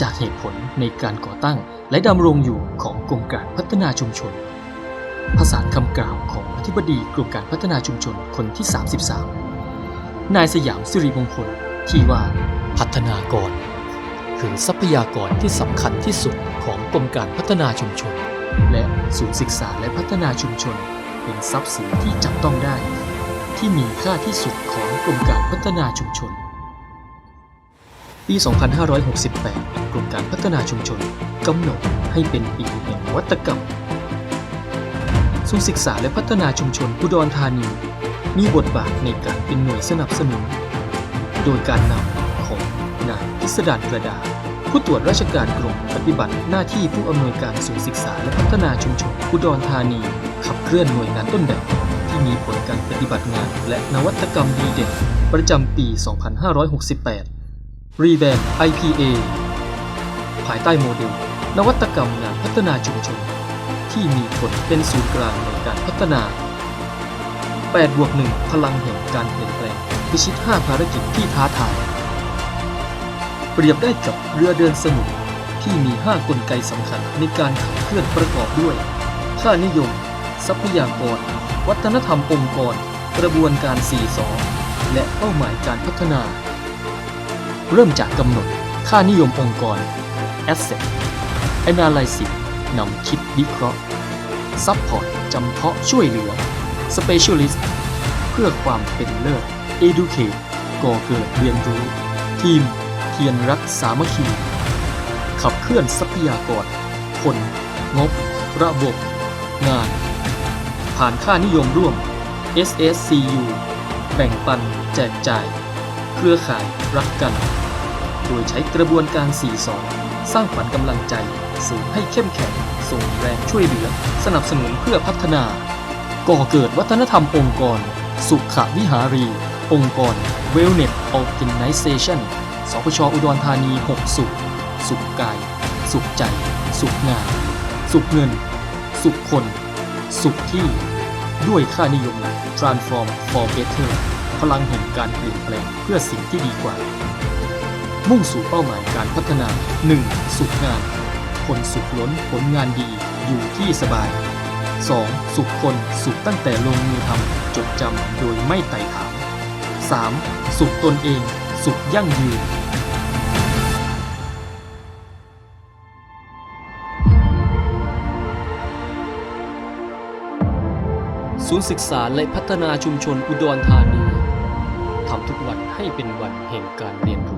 จากเหตุผลในการก่อตั้งและดำรงอยู่ของกรมการพัฒนาชุมชนภาษานคำกล่าวของอธิบดีกรมการพัฒนาชุมชนคนที่ 33 นายสยามสิริมงคลที่ว่าพัฒนากร คือทรัพยากรที่สำคัญที่สุดของกรมการพัฒนาชุมชน และศูนย์ศึกษาและพัฒนาชุมชน เป็นทรัพย์สินที่จับต้องได้ ที่มีค่าที่สุดของกรมการพัฒนาชุมชน ปี 2568กรมการพัฒนาชุมชนกำหนดให้เป็นปีแห่งวัตกรรมศูนย์ศึกษาและพัฒนาชุมชนอุดรธานี มีบทบาทในการเป็นหน่วยสนับสนุน โดยการนำของนายพิสดารกระดา ผู้ตรวจราชการกรมปฏิบัติหน้าที่ผู้อำนวยการศูนย์ศึกษาและพัฒนาชุมชนอุดรธานี ขับเคลื่อนหน่วยงานต้นแบบที่มีผลการปฏิบัติงาน และนวัตกรรมดีเด่นประจำปี 2568 รีแบรนด์ IPA ภายใต้โมเดล นวัตกรรมงานพัฒนาชุมชน ที่มีผลเป็นศูนย์กลางในการพัฒนา8บวก1พลังแห่งการเปลี่ยนแปลงพิชิต 5 ภารกิจที่ท้าทาย เปรียบได้กับเรือเดินสมุทรที่มี 5 กลไกสำคัญในการขับเคลื่อนประกอบด้วย ค่านิยม ทรัพยากร วัฒนธรรมองค์กร กระบวนการ4สอและเป้าหมายการพัฒนา เริ่มจากกำหนด ค่านิยมองค์กร Asset Analysis นำคิดวิเคราะห์ Support จำเพาะช่วยเหลือ Specialist เพื่อความเป็นเลิศ Educate ก่อเกิดเรียนรู้ ทีมเทียนรักสามัคคี ขับเคลื่อนทรัพยากร คน งบ ระบบ งาน ผ่านค่านิยมร่วม SSCU แบ่งปัน แจกจ่าย เครือข่ายรักกัน โดยใช้กระบวนการ 4 สองสร้างขวัญกำลังใจเสริมให้เข้มแข็ง ส่งแรงช่วยเหลือ สนับสนุนเพื่อพัฒนา ก่อเกิดวัฒนธรรมองค์กร สุขวิหารี องค์กร Wellness Organization สพชอุดรธานี 6 สุข สุขกาย สุขใจ สุขงาน สุขเงิน สุขคน สุขที่ ด้วยค่านิยม Transform for Better พลังแห่งการเปลี่ยนแปลงเพื่อสิ่งที่ดีกว่า มุ่งสู่เป้าหมายการพัฒนา 1. สุขงาน คนสุขล้นผลงานดี อยู่ที่สบาย 2. สุขคนสุขตั้งแต่ลงมือทำจดจำโดยไม่ไต่ถาม 3. สุขตนเอง สุขยั่งยืนศูนย์ศึกษาและพัฒนาชุมชนอุดรธานีทำทุกวันให้เป็นวันแห่งการเรียนรู้